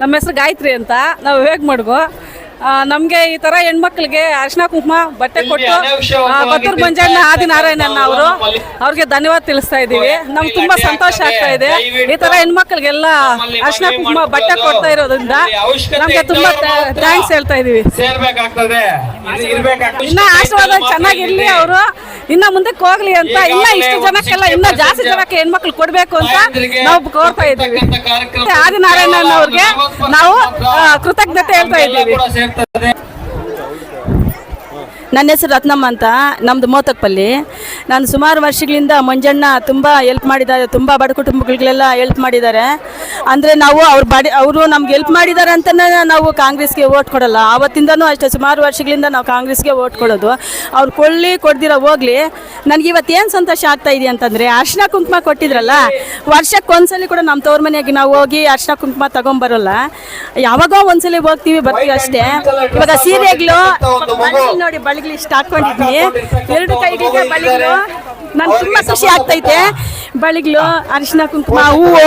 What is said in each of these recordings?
ನಮ್ಮ ಹೆಸರು ಗಾಯತ್ರಿ ಅಂತ. ನಾವು ವಿವೇಕ್ ಮಡ್ಗು. ನಮಗೆ ಈ ತರ ಹೆಣ್ಮಕ್ಳಿಗೆ ಅರ್ಶಿನ ಕುಂಕುಮ ಬಟ್ಟೆ ಕೊಟ್ಟು ಬತ್ತೂರ್ ಮಂಜಣ್ಣ ಆದಿನಾರಾಯಣನ ಅವರು. ಅವ್ರಿಗೆ ಧನ್ಯವಾದ ತಿಳಿಸ್ತಾ ಇದ್ದೀವಿ. ನಮ್ಗೆ ತುಂಬಾ ಸಂತೋಷ ಆಗ್ತಾ ಇದೆ. ಈ ತರ ಹೆಣ್ಮಕ್ಳಿಗೆಲ್ಲ ಅರ್ಶಿನ ಕುಂಕುಮ ಬಟ್ಟೆ ಕೊಡ್ತಾ ಇರೋದ್ರಿಂದ ನಮ್ಗೆ ತುಂಬಾ ಥ್ಯಾಂಕ್ಸ್ ಹೇಳ್ತಾ ಇದೀವಿ ಇನ್ನ ಆಶೀರ್ವಾದ ಚೆನ್ನಾಗಿರ್ಲಿ ಅವರು. ಇನ್ನ ಮುಂದಕ್ಕೆ ಹೋಗ್ಲಿ ಅಂತ. ಇನ್ನ ಇಷ್ಟು ಜನಕ್ಕೆಲ್ಲ ಇನ್ನ ಜಾಸ್ತಿ ಜನಕ್ಕೆ ಹೆಣ್ಮಕ್ಳು ಕೊಡ್ಬೇಕು ಅಂತ ನಾವು ಕೋರ್ತಾ ಇದ್ದೀವಿ. ಮತ್ತೆ ಆದಿನಾರಾಯಣನ್ ಅವ್ರಿಗೆ ನಾವು ಕೃತಜ್ಞತೆ ಹೇಳ್ತಾ ಇದ್ದೀವಿ. ಕೂಡ ಸೇರ್ತದೆ ನನ್ನ ಹೆಸರು ರತ್ನಮ್ಮ ಅಂತ ನಮ್ಮದು ಮೋತಕ್ಪಲ್ಲಿ ನಾನು ಸುಮಾರು ವರ್ಷಗಳಿಂದ ಮಂಜಣ್ಣ ತುಂಬ ಹೆಲ್ಪ್ ಮಾಡಿದ್ದಾರೆ, ತುಂಬ ಬಡ ಕುಟುಂಬಗಳಿಗೆಲ್ಲ ಹೆಲ್ಪ್ ಮಾಡಿದ್ದಾರೆ. ಅಂದರೆ ನಾವು ಅವ್ರ ಬಡಿ, ಅವರು ನಮ್ಗೆ ಹೆಲ್ಪ್ ಮಾಡಿದ್ದಾರೆ ಅಂತಲೇ ನಾವು ಕಾಂಗ್ರೆಸ್ಗೆ ಓಟ್ ಕೊಡಲ್ಲ. ಆವತ್ತಿಂದನೂ ಅಷ್ಟೇ, ಸುಮಾರು ವರ್ಷಗಳಿಂದ ನಾವು ಕಾಂಗ್ರೆಸ್ಗೆ ಓಟ್ ಕೊಡೋದು. ಅವ್ರು ಕೊಳ್ಳಿ ಕೊಡ್ದಿರ, ಹೋಗ್ಲಿ. ನನಗೆ ಇವತ್ತು ಏನು ಸಂತೋಷ ಆಗ್ತಾ ಇದೆ ಅಂತಂದರೆ, ಅರ್ಶಿನ ಕುಂಕುಮ ಕೊಟ್ಟಿದ್ರಲ್ಲ, ವರ್ಷಕ್ಕೆ ಒಂದ್ಸಲಿ ಕೂಡ ನಮ್ಮ ತವ್ರ ಮನೆಗೆ ನಾವು ಹೋಗಿ ಅರ್ಶಿನ ಕುಂಕುಮ ತಗೊಂಬರಲ್ಲ. ಯಾವಾಗೋ ಒಂದ್ಸಲಿ ಹೋಗ್ತೀವಿ, ಬರ್ತೀವಿ ಅಷ್ಟೇ. ಇವಾಗ ಸೀರೆಗಳು ನೋಡಿ ನೋಡಿ ಬಳಿಗಳು ಇಷ್ಟ ಹಾಕೊಂಡಿದ್ದೀನಿ ಎರಡು ಕೈಗಳಿಗೆ ಬಳಿಗಳು ನಾನು ತುಂಬ ಖುಷಿ ಆಗ್ತೈತೆ. ಬಳಿಗಳು ಅರಿಶಿನ ಕುಂಕುಮ, ಹೂವು.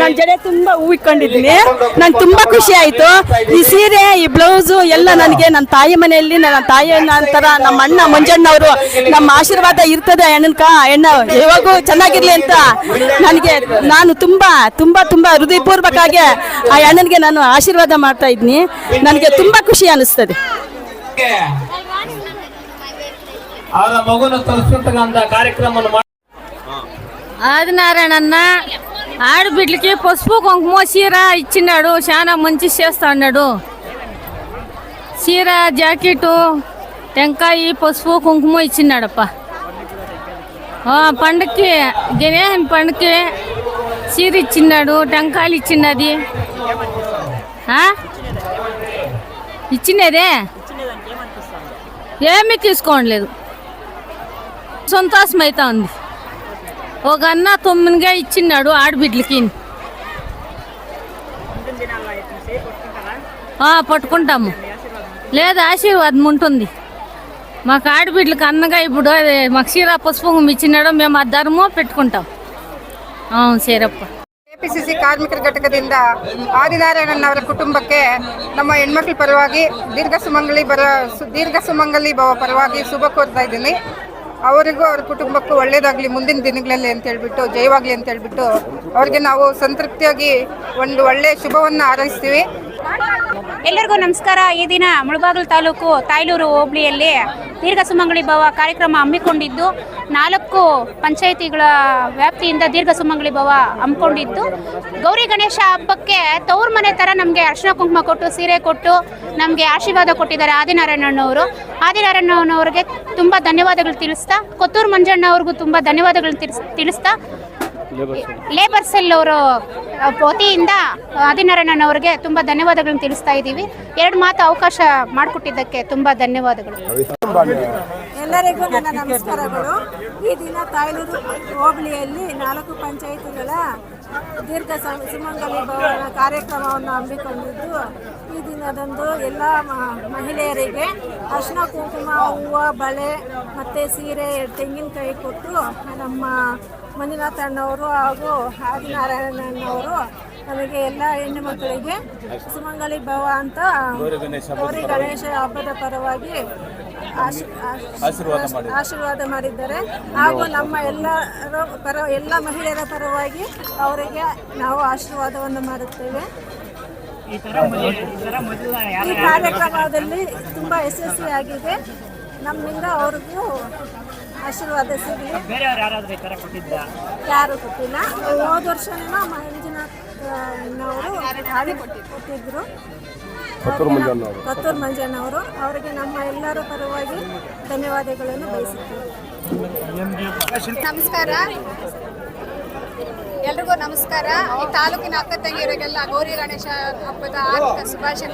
ನನ್ನ ಜಡೆ ತುಂಬ ಹೂವು ಇಟ್ಕೊಂಡಿದ್ದೀನಿ. ನಂಗೆ ತುಂಬ ಖುಷಿ ಆಯಿತು. ಈ ಸೀರೆ, ಈ ಬ್ಲೌಸು ಎಲ್ಲ ನನಗೆ ನನ್ನ ತಾಯಿ ಮನೆಯಲ್ಲಿ, ನನ್ನ ತಾಯಿ ನಂತರ ನಮ್ಮ ಅಣ್ಣ ಮಂಜಣ್ಣವರು ನಮ್ಮ ಆಶೀರ್ವಾದ ಇರ್ತದೆ ಅಣ್ಣನಕ ಅಣ್ಣ. ಯಾವಾಗೂ ಚೆನ್ನಾಗಿರ್ಲಿ ಅಂತ ನನಗೆ ನಾನು ತುಂಬ ತುಂಬ, ತುಂಬಾ ಹೃದಯಪೂರ್ವಕವಾಗಿ ಆ ಅಣ್ಣನಿಗೆ ನಾನು ಆಶೀರ್ವಾದ ಮಾಡ್ತಾ ಇದ್ದೀನಿ. ನನಗೆ ತುಂಬ ಖುಷಿ ಅನಿಸ್ತದೆ. ಅವರ ಮಗುನ ತರಿಸ್ತಕ್ಕಂತ ಕಾರ್ಯಕ್ರಮವನ್ನು ಮಾಡಿ ఆదినారాయణ ఆడబిడ్డలకి పసుపు కుంకుమ చీర ఇచ్చినాడు చాలా మంచి చేస్తా అన్నాడు చీర జాకెట్ టెంకాయ పసుపు కుంకుమ ఇచ్చినాడప్ప ఆ, పండక్కి గణేహన్ పండక్కి చీర ఇచ్చినాడు టెంకాయలు ఇచ్చినది ఆ? ఇచ్చినదే ఏమీ తీసుకోవట్లేదు సంతోషం అవుతా ఉంది ఒక అన్న తొమ్మిదిగా ఇచ్చిన్నాడు ఆడబిడ్డలకి ఆ, పట్టుకుంటాము లేదు ఆశీర్వాదం ఉంటుంది మాకు ఆడబిడ్డలకి అన్నగా ఇప్పుడు అదే మాకు క్షీర పుష్పం ఇచ్చినాడు మేము ఆ ధర్మం పెట్టుకుంటాం అవును సరేప్ప ಕೆಪಿಸಿಸಿ ಕಾರ್ಮಿಕರ ಘಟಕದಿಂದ ಆದಿನಾರಾಯಣನ್ ಅವರ ಕುಟುಂಬಕ್ಕೆ ನಮ್ಮ ಹೆಣ್ಮಕ್ಳ ಪರವಾಗಿ ದೀರ್ಘ ಸುಮಂಗಲಿ ಬರ ಸು- ದೀರ್ಘ ಸುಮಂಗಲಿ ಭವ ಪರವಾಗಿ ಶುಭ ಕೋರ್ತಾ ಇದ್ದೀನಿ ಅವರಿಗೂ ಅವ್ರ ಕುಟುಂಬಕ್ಕೂ ಒಳ್ಳೇದಾಗಲಿ, ಮುಂದಿನ ದಿನಗಳಲ್ಲಿ ಅಂತ ಹೇಳ್ಬಿಟ್ಟು, ಜಯವಾಗಲಿ ಅಂತ ಹೇಳ್ಬಿಟ್ಟು, ಅವ್ರಿಗೆ ನಾವು ಸಂತೃಪ್ತಿಯಾಗಿ ಒಂದು ಒಳ್ಳೆಯ ಶುಭವನ್ನು ಹಾರೈಸ್ತೀವಿ ಎಲ್ಲರಿಗೂ ನಮಸ್ಕಾರ. ಈ ದಿನ ಮುಳಬಾಗಿಲು ತಾಲೂಕು ತಾಯ್ಲೂರು ಹೋಬಳಿಯಲ್ಲಿ ದೀರ್ಘ ಸುಮಂಗಳಿ ಭವ ಕಾರ್ಯಕ್ರಮ ಹಮ್ಮಿಕೊಂಡಿದ್ದು. ನಾಲ್ಕು ಪಂಚಾಯಿತಿಗಳ ವ್ಯಾಪ್ತಿಯಿಂದ ದೀರ್ಘ ಸುಮಂಗಳಿ ಭವ ಹಮ್ಮಿಕೊಂಡಿದ್ದು. ಗೌರಿ ಗಣೇಶ ಹಬ್ಬಕ್ಕೆ ತವ್ರ ಮನೆ ಥರ ನಮಗೆ ಅರ್ಶಿನ ಕುಂಕುಮ ಕೊಟ್ಟು, ಸೀರೆ ಕೊಟ್ಟು ನಮಗೆ ಆಶೀರ್ವಾದ ಕೊಟ್ಟಿದ್ದಾರೆ ಆದಿನಾರಾಯಣನವರು ಆದಿನಾರಾಯಣನವರಿಗೆ ತುಂಬ ಧನ್ಯವಾದಗಳು ತಿಳಿಸ್ತಾ, ಕೊತ್ತೂರು ಮಂಜಣ್ಣ ಅವ್ರಿಗೂ ತುಂಬ ಧನ್ಯವಾದಗಳು ತಿಳಿಸ್, ತಿಳಿಸ್ತಾ ಲೇಬರ್ ಸೆಲ್ ಅವರು ವತಿಯಿಂದ ಆದಿನಾರಾಯಣನ್ ಅವರಿಗೆ ತುಂಬ ಧನ್ಯವಾದಗಳನ್ನು ತಿಳಿಸ್ತಾ ಇದ್ದೀವಿ. ಎರಡು ಮಾತು ಅವಕಾಶ ಮಾಡಿಕೊಟ್ಟಿದ್ದಕ್ಕೆ ತುಂಬ ಧನ್ಯವಾದಗಳು. ಎಲ್ಲರಿಗೂ ನನ್ನ ನಮಸ್ಕಾರಗಳು. ಈ ದಿನ ತಾಯ್ಲೂರು ಹೋಬಳಿಯಲ್ಲಿ ನಾಲ್ಕು ಪಂಚಾಯಿತಿಗಳ ದೀರ್ಘ ಸಮ- ಸುಮಂಗಲಿ ಭವನ ಕಾರ್ಯಕ್ರಮವನ್ನು ಹಮ್ಮಿಕೊಂಡಿದ್ದು ಈ ದಿನದಂದು ಎಲ್ಲ ಮಹಿಳೆಯರಿಗೆ ಅರ್ಶಿನ ಕುಂಕುಮ ಹೂವು ಬಳೆ ಮತ್ತು ಸೀರೆ ತೆಂಗಿನಕಾಯಿ ಕೊಟ್ಟು ನಮ್ಮ ಮಂಜುನಾಥ ಅಣ್ಣವರು ಹಾಗೂ ಆದಿನಾರಾಯಣನವರು ನಮಗೆ ಎಲ್ಲ ಹೆಣ್ಣು ಮಕ್ಕಳಿಗೆ ಸುಮಂಗಲಿ ಭವ ಅಂತ ಗೌರಿ ಗಣೇಶ ಹಬ್ಬದ ಪರವಾಗಿ ಆಶ್- ಆಶ್- ಆಶೀರ್ವಾದ ಮಾಡಿದ್ದಾರೆ. ಹಾಗೂ ನಮ್ಮ ಎಲ್ಲರ ಪರ ಎಲ್ಲ ಮಹಿಳೆಯರ ಪರವಾಗಿ ಅವರಿಗೆ ನಾವು ಆಶೀರ್ವಾದವನ್ನು ಮಾಡುತ್ತೇವೆ. ಈ ಕಾರ್ಯಕ್ರಮದಲ್ಲಿ ತುಂಬ ಯಶಸ್ವಿಯಾಗಿದೆ ನಮ್ಮಿಂದ ಅವ್ರಿಗೂ ಆಶೀರ್ವಾದ ಸಿಗಲಿ. ಯಾರು ಕೊಟ್ಟಿಲ್ಲ. ಹೋದ ವರ್ಷ ಮಂಜುನಾಥ್ ಅವರು ಕೊಟ್ಟಿದ್ರು. ಕತ್ತೂರು ಮಂಜಣ್ಣವರು ಅವರಿಗೆ ನಮ್ಮ ಎಲ್ಲರ ಪರವಾಗಿ ಧನ್ಯವಾದಗಳನ್ನು ಬಯಸುತ್ತೇವೆ. ನಮಸ್ಕಾರ. ಎಲ್ರಿಗೂ ನಮಸ್ಕಾರ. ಈ ತಾಲೂಕಿನ ಅಕ್ಕ ತಂಗಿಯರಿಗೆಲ್ಲ ಗೌರಿ ಗಣೇಶ ಹಬ್ಬದ ಆರ್ಥಿಕ ಶುಭಾಶಯ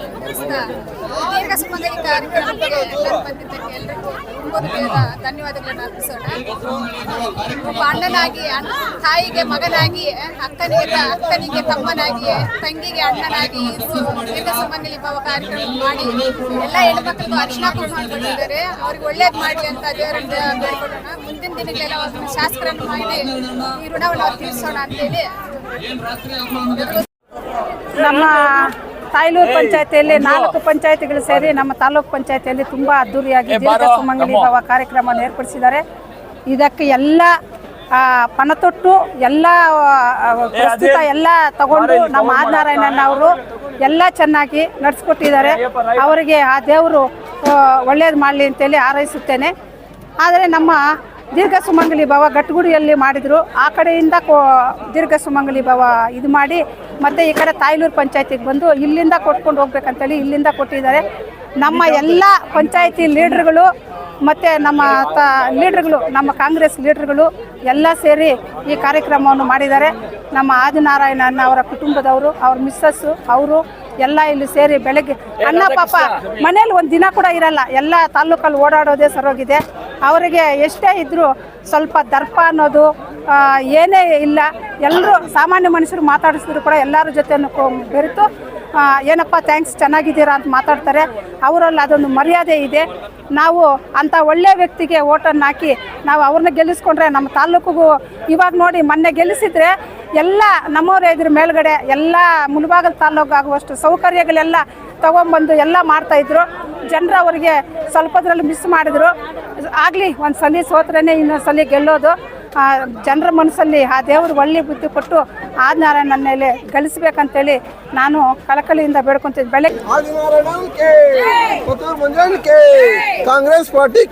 ದೀರ್ಘ ಸುಮಂಗಲಿ ಕಾರ್ಯಕ್ರಮಕ್ಕೆ ಎಲ್ಲರೂ ಬಂದಿದ್ದಕ್ಕೆ ಎಲ್ರಿಗೂ ತುಂಬಾ ಧನ್ಯವಾದಗಳನ್ನು ಅರ್ಪಿಸೋಣ. ಒಬ್ಬ ಅಣ್ಣನಾಗಿ ಅಣ್ಣ, ತಾಯಿಗೆ ಮಗನಾಗಿ, ಅಕ್ಕನಿಗೆ ಅಕ್ಕನಿಗೆ ತಮ್ಮನಾಗಿ ತಂಗಿಗೆ ಅಣ್ಣನಾಗಿ ಎಲ್ಲ ಸಂಬಂಧಿ ಭಾವ ಕಾರ್ಯಕ್ರಮ ಮಾಡಿ ಎಲ್ಲ ಹೆಣ್ಮಕ್ಳಿಗೂ ಅರ್ಶನ ಕೂಡ ಮಾಡ್ಕೊಂಡಿದ್ದಾರೆ ಅವ್ರಿಗೆ ಒಳ್ಳೇದು ಮಾಡಲಿ ಅಂತ ದೇವರಿಂದ ಬೇಡ್ಕೊಳ್ಳೋಣ. ಮುಂದಿನ ದಿನಗಳೆಲ್ಲ ಅವ್ರನ್ನ ಶಾಸಕರನ್ನು ಮಾಡಿ ಈ ಋಣವನ್ನು ಅವ್ರು ಅಂತೇಳಿ ನಮ್ಮ ತಾಯ್ಲೂರು ಪಂಚಾಯತಿಯಲ್ಲಿ ನಾಲ್ಕು ಪಂಚಾಯತಿಗಳು ಸೇರಿ ನಮ್ಮ ತಾಲೂಕು ಪಂಚಾಯತಿಯಲ್ಲಿ ತುಂಬಾ ಅದ್ದೂರಿಯಾಗಿ ಸುಮಂಗಲಿ ಭವ ಕಾರ್ಯಕ್ರಮವನ್ನು ಏರ್ಪಡಿಸಿದ್ದಾರೆ. ಇದಕ್ಕೆ ಎಲ್ಲ ಪಣತೊಟ್ಟು ಎಲ್ಲ ಪ್ರಸ್ತುತ ಎಲ್ಲ ತಗೊಂಡು ನಮ್ಮ ಆದಿನಾರಾಯಣನ್ ಅವರು ಎಲ್ಲ ಚೆನ್ನಾಗಿ ನಡೆಸ್ಕೊಟ್ಟಿದ್ದಾರೆ. ಅವರಿಗೆ ಆ ದೇವರು ಒಳ್ಳೇದು ಮಾಡಲಿ ಅಂತೇಳಿ ಹಾರೈಸುತ್ತೇನೆ. ಆದರೆ ನಮ್ಮ ದೀರ್ಘ ಸುಮಂಗಲಿ ಭವ ಗಟ್ಟಗುಡಿಯಲ್ಲಿ ಮಾಡಿದರು. ಆ ಕಡೆಯಿಂದ ಕೋ ದೀರ್ಘ ಸುಮಂಗಲಿ ಭವ ಇದು ಮಾಡಿ ಮತ್ತು ಈ ಕಡೆ ತಾಯ್ಲೂರು ಪಂಚಾಯತಿಗೆ ಬಂದು ಇಲ್ಲಿಂದ ಕೊಟ್ಕೊಂಡು ಹೋಗ್ಬೇಕಂತೇಳಿ ಇಲ್ಲಿಂದ ಕೊಟ್ಟಿದ್ದಾರೆ. ನಮ್ಮ ಎಲ್ಲ ಪಂಚಾಯತಿ ಲೀಡ್ರ್ಗಳು ಮತ್ತು ನಮ್ಮ ತ ಲೀಡ್ರ್ಗಳು ನಮ್ಮ ಕಾಂಗ್ರೆಸ್ ಲೀಡ್ರ್ಗಳು ಎಲ್ಲ ಸೇರಿ ಈ ಕಾರ್ಯಕ್ರಮವನ್ನು ಮಾಡಿದ್ದಾರೆ. ನಮ್ಮ ಆದಿನಾರಾಯಣನ ಅವರ ಕುಟುಂಬದವರು ಅವ್ರ ಮಿಸ್ಸಸ್ಸು ಅವರು ಎಲ್ಲ ಇಲ್ಲಿ ಸೇರಿ ಬೆಳಗ್ಗೆ ಅಣ್ಣ ಪಾಪ ಮನೇಲಿ ಒಂದು ದಿನ ಕೂಡ ಇರಲ್ಲ ಎಲ್ಲ ತಾಲೂಕಲ್ಲಿ ಓಡಾಡೋದೇ ಸರೋಗಿದೆ. ಅವರಿಗೆ ಎಷ್ಟೇ ಇದ್ದರೂ ಸ್ವಲ್ಪ ದರ್ಪ ಅನ್ನೋದು ಏನೇ ಇಲ್ಲ ಎಲ್ಲರೂ ಸಾಮಾನ್ಯ ಮನುಷ್ಯರು ಮಾತಾಡಿಸಿದ್ರು ಕೂಡ ಎಲ್ಲರ ಜೊತೆ ಬೆರೆತು ಏನಪ್ಪ ಥ್ಯಾಂಕ್ಸ್ ಚೆನ್ನಾಗಿದ್ದೀರಾ ಅಂತ ಮಾತಾಡ್ತಾರೆ. ಅವರಲ್ಲಿ ಅದೊಂದು ಮರ್ಯಾದೆ ಇದೆ. ನಾವು ಅಂಥ ಒಳ್ಳೆಯ ವ್ಯಕ್ತಿಗೆ ಓಟನ್ನು ಹಾಕಿ ನಾವು ಅವ್ರನ್ನ ಗೆಲ್ಲಿಸ್ಕೊಂಡ್ರೆ ನಮ್ಮ ತಾಲೂಕಿಗೂ ಇವಾಗ ನೋಡಿ ಮೊನ್ನೆ ಗೆಲ್ಲಿಸಿದ್ರೆ ಎಲ್ಲ ನಮ್ಮವರೇ ಇದ್ರ ಮೇಲ್ಗಡೆ ಎಲ್ಲ ಮುಳಬಾಗಲ್ ತಾಲ್ಲೂಕಾಗುವಷ್ಟು ಸೌಕರ್ಯಗಳೆಲ್ಲ ತಗೊಂಬಂದು ಎಲ್ಲ ಮಾಡ್ತಾ ಇದ್ರು. ಜನರು ಅವರಿಗೆ ಸ್ವಲ್ಪದ್ರಲ್ಲಿ ಮಿಸ್ ಮಾಡಿದ್ರು. ಆಗಲಿ, ಒಂದು ಸಲ ಸೋತ್ರನೇ ಇನ್ನೊಂದು ಸಲ ಗೆಲ್ಲೋದು. ಜನರ ಮನಸ್ಸಲ್ಲಿ ಆ ದೇವರು ಒಳ್ಳೆ ಬುದ್ಧಿ ಕೊಟ್ಟು ಆದಿನಾರಾಯಣ ನನ್ನ ಮೇಲೆ ಗಳಿಸ್ಬೇಕಂತೇಳಿ ನಾನು ಕಳಕಳಿಯಿಂದ ಬೇಡ್ಕೊಂತಿದ್ದೆ. ಬೆಳಗ್ಗೆ ಕಾಂಗ್ರೆಸ್ ಪಾರ್ಟಿ